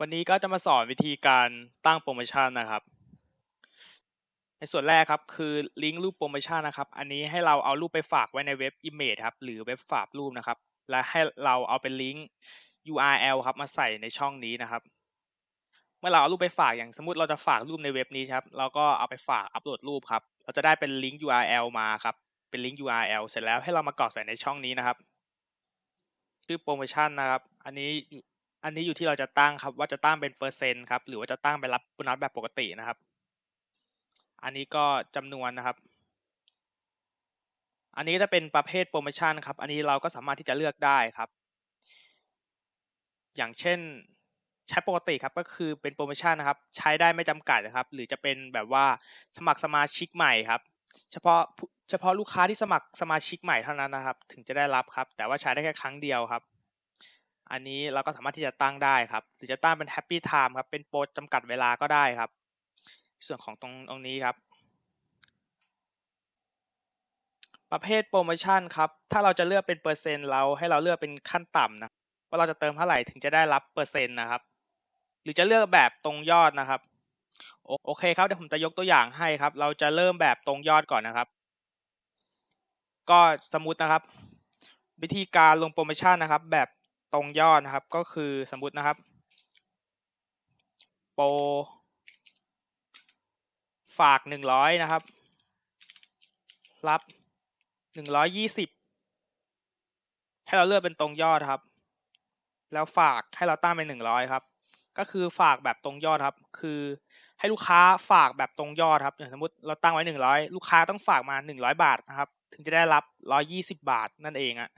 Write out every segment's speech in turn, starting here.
วันนี้ก็จะมาสอนวิธีการตั้งโปรโมชั่นนะครับ ในส่วนแรกครับคือลิงก์รูปโปรโมชั่นนะครับ อันนี้ให้เราเอารูปไปฝากไว้ในเว็บ Image ครับหรือเว็บฝากรูปนะครับ และให้เราเอาเป็นลิงก์ URL ครับมาใส่ในช่องนี้นะครับ เมื่อเราเอารูปไปฝากอย่างสมมติเราจะฝากรูปในเว็บนี้ครับเราก็เอาไปฝากอัปโหลดรูปครับ เราจะได้เป็นลิงก์ URL มาครับเป็นลิงก์ URL เสร็จแล้วให้เรามากรอกใส่ในช่องนี้นะครับชื่อโปรโมชั่นนะครับ อันนี้ อันนี้อยู่ที่เราจะตั้งครับว่าจะตั้งเป็นเปอร์เซ็นต์ครับหรือว่าจะตั้งเป็นรับโบนัสแบบปกตินะครับ อันนี้ก็จำนวนนะครับ อันนี้จะเป็นประเภทโปรโมชั่นครับ อันนี้เราก็สามารถที่จะเลือกได้ครับ อย่างเช่นใช้ปกติครับก็คือเป็นโปรโมชั่นนะครับ ใช้ได้ไม่จำกัดนะครับ หรือจะเป็นแบบว่าสมัครสมาชิกใหม่ครับ เฉพาะเฉพาะลูกค้าที่สมัครสมาชิกใหม่เท่านั้นนะครับ ถึงจะได้รับครับ แต่ว่าใช้ได้แค่ครั้งเดียวครับ อันนี้เราก็สามารถที่จะตั้งได้ครับ หรือจะตั้งเป็น Happy Time ครับ เป็นโปรจำกัดเวลาก็ได้ครับ ส่วนของตรงตรงนี้ครับ ประเภทโปรโมชั่นครับ ถ้าเราจะเลือกเป็นเปอร์เซ็นต์เราให้เราเลือกเป็นขั้นต่ำนะ ว่าเราจะเติมเท่าไหร่ถึงจะได้รับเปอร์เซ็นต์นะครับ หรือจะเลือกแบบตรงยอดนะครับ โอโอเคครับ เดี๋ยวผมจะยกตัวอย่างให้ครับ เราจะเริ่มแบบตรงยอดก่อนนะครับ ก็สมมตินะครับ วิธีการลงโปรโมชั่นนะครับ แบบ ตรงยอดนะครับ ก็คือสมมตินะครับโปรฝากหนึ่งร้อยนะครับ รับหนึ่งร้อยยี่สิบให้เราเลือกเป็นตรงยอดครับ แล้วฝากให้เราตั้งเป็นหนึ่งร้อยครับ ก็คือฝากแบบตรงยอดครับ คือให้ลูกค้าฝากแบบตรงยอดครับอย่างสมมติเราตั้งไว้หนึ่งร้อยลูกค้าต้องฝากมาหนึ่งร้อยบาทนะครับ ถึงจะได้รับร้อยี่สิบาทนั่นเองอะ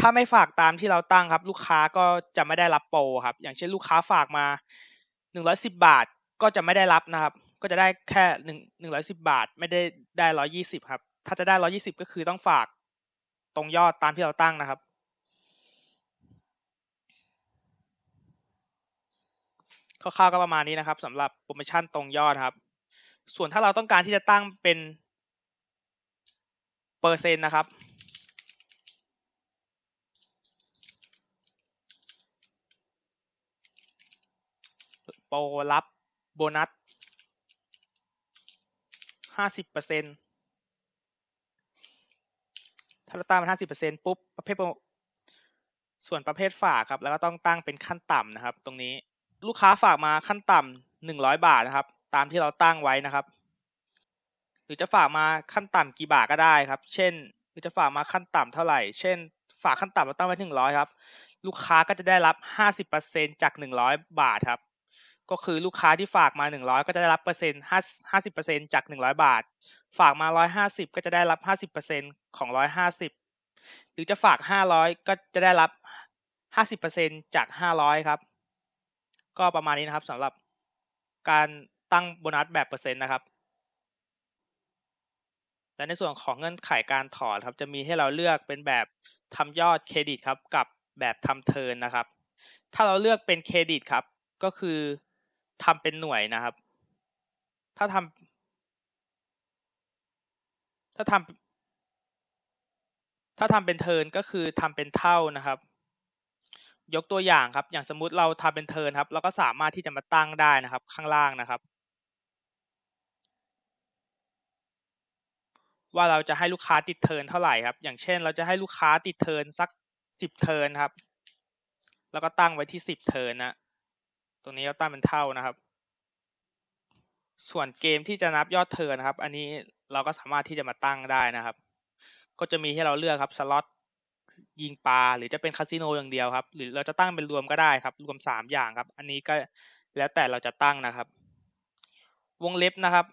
ถ้าไม่ฝากตามที่เราตั้งครับ ลูกค้าก็จะไม่ได้รับโปรครับ อย่างเช่นลูกค้าฝากมาหนึ่งร้อยสิบาทก็จะไม่ได้รับนะครับ ก็จะได้แค่หนึ่งหนึ่งร้อยสิบาท ไม่ได้ได้ร้อยี่สิบครับ ถ้าจะได้ร้อยี่สิบก็คือต้องฝากตรงยอดตามที่เราตั้งนะครับ คร่าวๆก็ประมาณนี้นะครับสำหรับโปรโมชั่นตรงยอดครับ ส่วนถ้าเราต้องการที่จะตั้งเป็นเปอร์เซ็นต์นะครับ โปรรับโบนัสห้าสิบเปอร์เซ็นถ้าเราตั้งเป็นห้าสิบเปอร์เซ็นปุ๊บประเภทส่วนประเภทฝากครับ แล้วก็ต้องตั้งเป็นขั้นต่ำนะครับ ตรงนี้ลูกค้าฝากมาขั้นต่ำหนึ่งร้อยบาทนะครับ ตามที่เราตั้งไว้นะครับ หรือจะฝากมาขั้นต่ำกี่บาทก็ได้ครับ เช่น หรือจะฝากมาขั้นต่ำเท่าไหร่ เช่น ฝากขั้นต่ำเราตั้งไว้หนึ่งร้อยครับ ลูกค้าก็จะได้รับห้าสิบเปอร์เซ็นจากหนึ่งร้อยบาทครับ ก็คือลูกค้าที่ฝากมาหนึ่งร้อยก็จะได้รับเปอร์เซ็นต์ห้าห้าสิบเปอร์เซ็นจากหนึ่งร้อยบาท ฝากมาร้อยห้าสิบก็จะได้รับห้าสิบเปอร์เซ็นของร้อยห้าสิบหรือจะฝากห้าร้อยก็จะได้รับห้าสิบเปอร์เซ็นจากห้าร้อยครับ ก็ประมาณนี้นะครับสำหรับการตั้งโบนัสแบบเปอร์เซ็นต์นะครับ และในส่วนของเงื่อนไขการถอนครับ จะมีให้เราเลือกเป็นแบบทำยอดเครดิตครับ กับแบบทำเทิร์นนะครับ ถ้าเราเลือกเป็นเครดิตครับ ก็คือ ทำเป็นหน่วยนะครับ ถ้าทำถ้าทำถ้าทำเป็นเทิร์นก็คือทำเป็นเท่านะครับ ยกตัวอย่างครับ อย่างสมมุติเราทำเป็นเทิร์นครับ เราก็สามารถที่จะมาตั้งได้นะครับ ข้างล่างนะครับ ว่าเราจะให้ลูกค้าติดเทิร์นเท่าไหร่ครับ อย่างเช่น เราจะให้ลูกค้าติดเทิร์นสักสิบเทิร์นครับ แล้วก็ตั้งไว้ที่สิบเทิร์นนะ ตรงนี้เราตั้งเป็นเท่านะครับ ส่วนเกมที่จะนับยอดเทิร์นนะครับ อันนี้เราก็สามารถที่จะมาตั้งได้นะครับ ก็จะมีให้เราเลือกครับสล็อตยิงปลาหรือจะเป็นคาสิโนอย่างเดียวครับ หรือเราจะตั้งเป็นรวมก็ได้ครับ รวมสามอย่างครับ อันนี้ก็แล้วแต่เราจะตั้งนะครับ วงเล็บนะครับ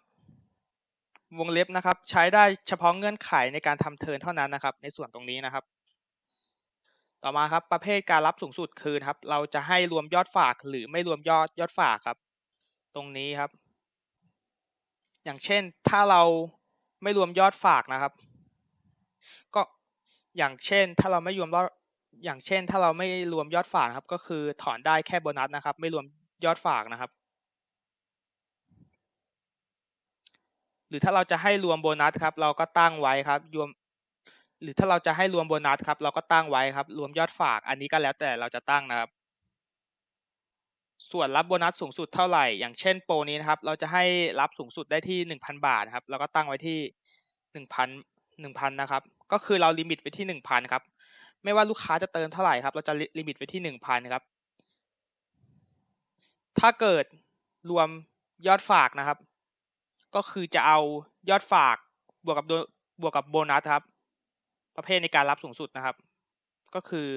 วงเล็บนะครับ ใช้ได้เฉพาะเงื่อนไขในการทำเทิร์นเท่านั้นนะครับ ในส่วนตรงนี้นะครับ ต่อมาครับประเภทการรับสูงสุดคือครับ เราจะให้รวมยอดฝากหรือไม่รวมยอดยอดฝากครับ ตรงนี้ครับ อย่างเช่นถ้าเราไม่รวมยอดฝากนะครับ ก็อย่างเช่นถ้าเราไม่รวมยอดอย่างเช่น ถ้าเราไม่รวมยอดฝากครับ ก็คือถอนได้แค่โบนัสนะครับ ไม่รวมยอดฝากนะครับ หรือถ้าเราจะให้รวมโบนัสครับ เราก็ตั้งไว้ครับรวม หรือถ้าเราจะให้รวมโบนัสครับ เราก็ตั้งไว้ครับ รวมยอดฝากอันนี้ก็แล้วแต่เราจะตั้งนะครับ ส่วนรับโบนัสสูงสุดเท่าไหร่ อย่างเช่นโปรนี้นะครับ เราจะให้รับสูงสุดได้ที่หนึ่งพันบาทครับแล้วก็ตั้งไว้ที่หนึ่งพันหนึ่งพันนะครับ ก็คือเราลิมิตไว้ที่หนึ่งพันครับ ไม่ว่าลูกค้าจะเติมเท่าไหร่ครับ เราจะลิมิตไว้ที่หนึ่งพันครับ ถ้าเกิดรวมยอดฝากนะครับ ก็คือจะเอายอดฝากบวกกับบวกกับโบนัสครับ ประเภทในการรับสูงสุดนะครับ ก็คือ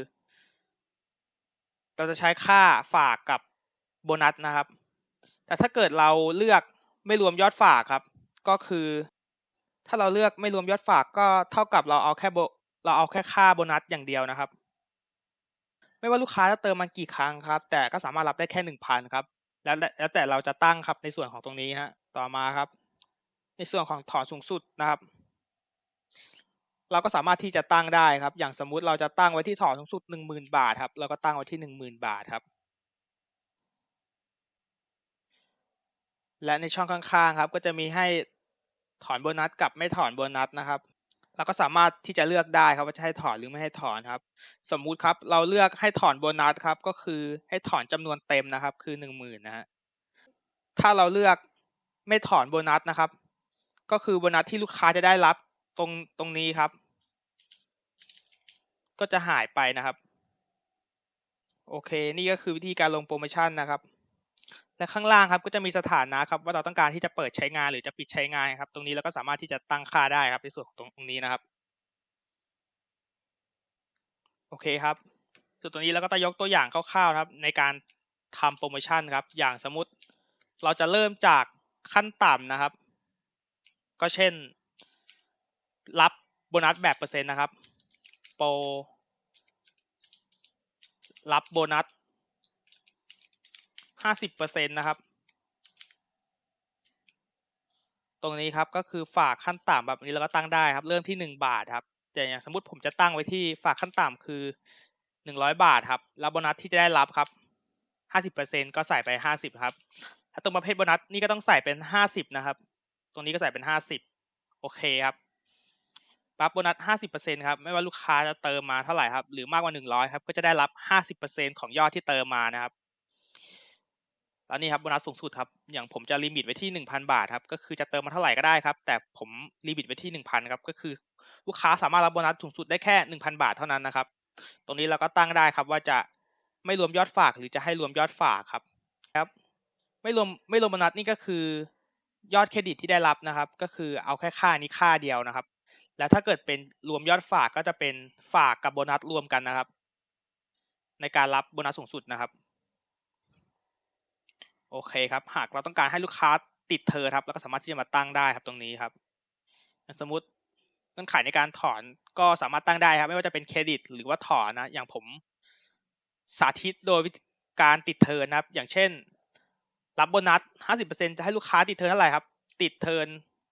เราจะใช้ค่าฝากกับโบนัสนะครับ แต่ถ้าเกิดเราเลือกไม่รวมยอดฝากครับ ก็คือ ถ้าเราเลือกไม่รวมยอดฝากก็เท่ากับเราเอาแค่โบเราเอาแค่ค่าโบนัสอย่างเดียวนะครับ ไม่ว่าลูกค้าจะเติมมากี่ครั้งครับ แต่ก็สามารถรับได้แค่หนึ่งพันครับ แล้วแล้วแต่เราจะตั้งครับในส่วนของตรงนี้ฮะต่อมาครับ ในส่วนของถอนสูงสุดนะครับ เราก็สามารถที่จะตั้งได้ครับ อย่างสมมุติเราจะตั้งไว้ที่ถอนสูงสุดหนึ่งหมื่นบาทครับ เราก็ตั้งไว้ที่หนึ่งหมื่นบาทครับ และในช่องข้างๆครับ ก็จะมีให้ถอนโบนัสกับไม่ถอนโบนัสนะครับเราก็สามารถที่จะเลือกได้ครับว่าจะให้ถอนหรือไม่ให้ถอนครับ สมมุติครับเราเลือกให้ถอนโบนัสครับ ก็คือให้ถอนจำนวนเต็มนะครับ คือหนึ่งหมื่นนะฮะถ้าเราเลือกไม่ถอนโบนัสนะครับ ก็คือโบนัสที่ลูกค้าจะได้รับ ตรงตรงนี้ครับ ก็จะหายไปนะครับ โอเค นี่ก็คือวิธีการลงโปรโมชั่นนะครับ และข้างล่างครับก็จะมีสถานะครับ ว่าเราต้องการที่จะเปิดใช้งานหรือจะปิดใช้งานครับ ตรงนี้เราก็สามารถที่จะตั้งค่าได้ครับ ในส่วนของตรงนี้นะครับ โอเคครับส่วนตรงนี้เราก็จะยกตัวอย่างคร่าวๆครับ ในการทำโปรโมชั่นครับ อย่างสมมติเราจะเริ่มจากขั้นต่ำนะครับ ก็เช่น รับโบนัสแบบเปอร์เซ็นต์นะครับ โปรรับโบนัสห้าสิบเปอร์เซ็นต์นะครับ ตรงนี้ครับก็คือฝากขั้นต่ำแบบนี้เราก็ตั้งได้ครับ เริ่มที่หนึ่งบาทครับแต่อย่างสมมติผมจะตั้งไว้ที่ฝากขั้นต่ำคือหนึ่งร้อยบาทครับ แล้วโบนัสที่จะได้รับครับห้าสิบเปอร์เซ็นต์ก็ใส่ไปห้าสิบครับ ถ้าตรงประเภทโบนัสนี่ก็ต้องใส่เป็นห้าสิบนะครับ ตรงนี้ก็ใส่เป็นห้าสิบโอเคครับ รับโบนัสห้าสิบเปอร์เซ็นครับ ไม่ว่าลูกค้าจะเติมมาเท่าไหร่ครับ หรือมากกว่าหนึ่งร้อยครับ ก็จะได้รับห้าสิบเปอร์เซ็นของยอดที่เติมมานะครับ แล้วนี่ครับโบนัสสูงสุดครับ อย่างผมจะลิมิตไว้ที่หนึ่งพันบาทครับ ก็คือจะเติมมาเท่าไหร่ก็ได้ครับ แต่ผมลิมิตไว้ที่หนึ่งพันครับ ก็คือลูกค้าสามารถรับโบนัสสูงสุดได้แค่หนึ่งพันบาทเท่านั้นนะครับ ตรงนี้เราก็ตั้งได้ครับว่าจะไม่รวมยอดฝากหรือจะให้รวมยอดฝากครับ ครับ ไม่รวมไม่รวมโบนัสนี่ก็คือยอดเครดิตที่ได้รับนะครับ ก็คือเอาแค่ค่านี้ค่าเดียวนะครับ แล้วถ้าเกิดเป็นรวมยอดฝากก็จะเป็นฝากกับโบนัสรวมกันนะครับ ในการรับโบนัสสูงสุดนะครับ โอเคครับ หากเราต้องการให้ลูกค้าติดเธอครับ แล้วก็สามารถที่จะมาตั้งได้ครับตรงนี้ครับ สมมติเงื่อนไขในการถอนก็สามารถตั้งได้ครับ ไม่ว่าจะเป็นเครดิต หรือว่าถอนนะ อย่างผมสาธิตโดยวิธีการติดเทินนะครับ อย่างเช่น รับโบนัส 50%จะให้ลูกค้าติดเทินเท่าไหร่ครับ ติดเทิร์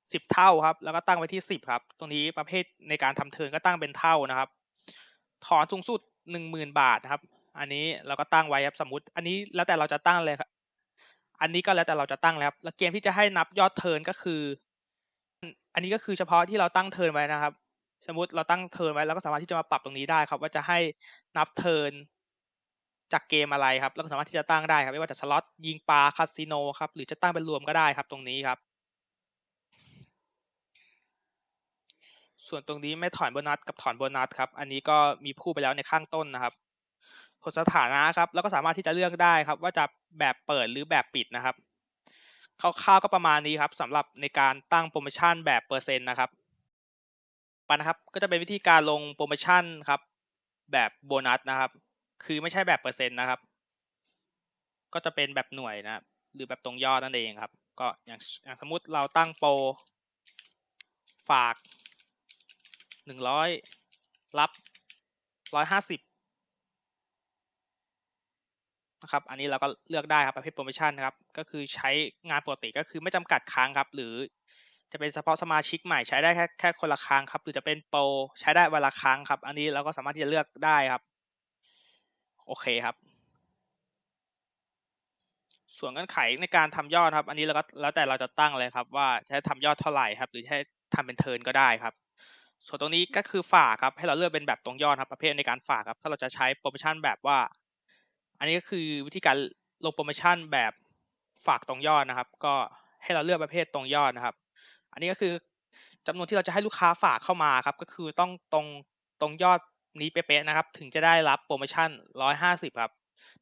น10เท่าครับ แล้วก็ตั้งไว้ที่10ครับ ตรงนี้ประเภทในการทำเทินก็ตั้งเป็นเท่านะครับ ถอนสูงสุด10,000บาทครับ อันนี้เราก็ตั้งไว้ครับสมมติ อันนี้แล้วแต่เราจะตั้งเลยครับ อันนี้ก็แล้วแต่เราจะตั้งแล้วครับแล้วเกมที่จะให้นับยอดเทินก็คือ อันนี้ก็คือเฉพาะที่เราตั้งเทินไว้นะครับ สมมติเราตั้งเทินไว้เราก็สามารถที่จะมาปรับตรงนี้ได้ครับ ว่าจะให้นับเทินจากเกมอะไรครับแล้วก็สามารถที่จะตั้งได้ครับ ไม่ว่าจะสล็อตยิงปลาคาสิโนครับ หรือจะตั้งเป็นรวมก็ได้ครับตรงนี้ครับ ส่วนตรงนี้ไม่ถอนโบนัสกับถอนโบนัสครับ อันนี้ก็มีพูดไปแล้วในข้างต้นนะครับกดสถานะครับ แล้วก็สามารถที่จะเลือกได้ครับ ว่าจะแบบเปิดหรือแบบปิดนะครับคร่าวๆก็ประมาณนี้ครับสำหรับในการตั้งโปรโมชั่นแบบเปอร์เซ็นต์นะครับปนะครับก็จะเป็นวิธีการลงโปรโมชั่นครับ แบบโบนัสนะครับ คือไม่ใช่แบบเปอร์เซ็นต์นะครับ ก็จะเป็นแบบหน่วยนะครับหรือแบบตรงยอดนั่นเองครับ ก็อย่างอย่างสมมุติเราตั้งโปรฝาก หนึ่งร้อยรับร้อยห้าสิบนะครับ อันนี้เราก็เลือกได้ครับประเภทโปรโมชั่นนะครับ ก็คือใช้งานปกติก็คือไม่จำกัดครั้งครับ หรือจะเป็นเฉพาะสมาชิกใหม่ใช้ได้แค่แค่คนละครั้งครับ หรือจะเป็นโปรใช้ได้วันละครั้งครับ อันนี้เราก็สามารถที่จะเลือกได้ครับ โอเคครับ ส่วนเงื่อนไขในการทำยอดครับ อันนี้เราก็แล้วแต่เราจะตั้งเลยครับ ว่าจะทำยอดเท่าไหร่ครับ หรือจะทำเป็นเทิร์นก็ได้ครับ ส่วนตรงนี้ก็คือฝากครับ ให้เราเลือกเป็นแบบตรงยอดครับประเภทในการฝากครับ ถ้าเราจะใช้โปรโมชั่นแบบว่า อันนี้ก็คือวิธีการลงโปรโมชั่นแบบฝากตรงยอดนะครับ ก็ให้เราเลือกประเภทตรงยอดนะครับ อันนี้ก็คือจำนวนที่เราจะให้ลูกค้าฝากเข้ามาครับ ก็คือต้องตรงตรงยอดนี้เป๊ะๆนะครับ ถึงจะได้รับโปรโมชั่นร้อยห้าสิบครับ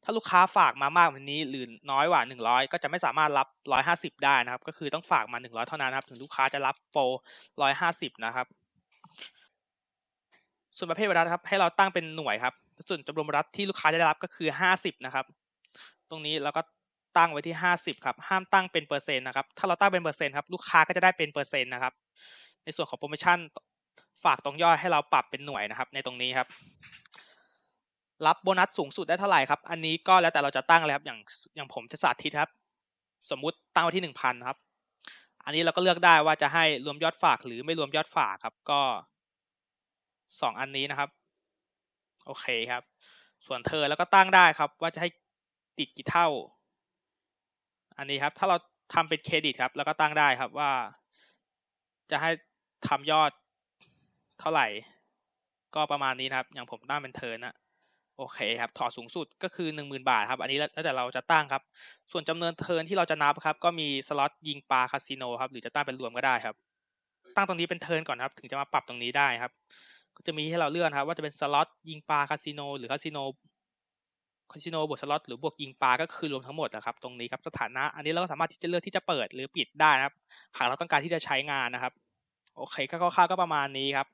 ถ้าลูกค้าฝากมามากกว่านี้หรือน้อยกว่าหนึ่งร้อยก็จะไม่สามารถรับร้อยห้าสิบได้นะครับ ก็คือต้องฝากมาหนึ่งร้อยเท่านั้นครับ ถึงลูกค้าจะรับโปรร้อยห้าสิบนะครับ ส่วนประเภทบรรทัดครับ ให้เราตั้งเป็นหน่วยครับ ส่วนจำนวนรรทัดที่ลูกค้าจะได้รับก็คือห้าสิบนะครับ ตรงนี้เราก็ตั้งไว้ที่ห้าสิบครับ ห้ามตั้งเป็นเปอร์เซ็นต์นะครับ ถ้าเราตั้งเป็นเปอร์เซ็นต์ครับ ลูกค้าก็จะได้เป็นเปอร์เซ็นต์นะครับ ในส่วนของโปรโมชั่นฝากตรงยอดให้เราปรับเป็นหน่วยนะครับ ในตรงนี้ครับ รับโบนัสสูงสุดได้เท่าไหร่ครับ อันนี้ก็แล้วแต่เราจะตั้งเลยครับ อย่างอย่างผมจะสาธิตครับ สมมุติตั้งไว้ที่หนึ่งพันครับ อันนี้เราก็เลือกได้ว่าจะให้รวมยอดฝากหรือไม่รวมยอดฝากครับ ก็สองอันนี้นะครับ โอเคครับ ส่วนเธอแล้วก็ตั้งได้ครับ ว่าจะให้ติดกี่เท่า อันนี้ครับ ถ้าเราทำเป็นเครดิตครับ แล้วก็ตั้งได้ครับว่า จะให้ทำยอดเท่าไหร่ ก็ประมาณนี้นะครับ อย่างผมตั้งเป็นเทิร์นนะ โอเคครับ ถอดสูงสุดก็คือหนึ่งหมื่นบาทครับ อันนี้แล้วแต่เราจะตั้งครับ ส่วนจำนวนเทิร์นที่เราจะนับครับ ก็มีสล็อตยิงปลาคาสิโนครับ หรือจะตั้งเป็นรวมก็ได้ครับ ตั้งตรงนี้เป็นเทิร์นก่อนครับ ถึงจะมาปรับตรงนี้ได้ครับ ก็จะมีให้เราเลือกนครับ ว่าจะเป็นสล็อตยิงปลาคาสิโนหรือคาสิโนคาสิโนบวกสล็อตหรือบวกยิงปลาก็คือรวมทั้งหมดนะครับ ตรงนี้ครับ สถานะ อันนี้เราก็สามารถที่จะเลือกที่จะเปิดหรือปิดได้นะครับ หากเราต้องการที่จะใช้งานนะครับ โอเค ก็คร่าวๆก็ประมาณนี้ครับ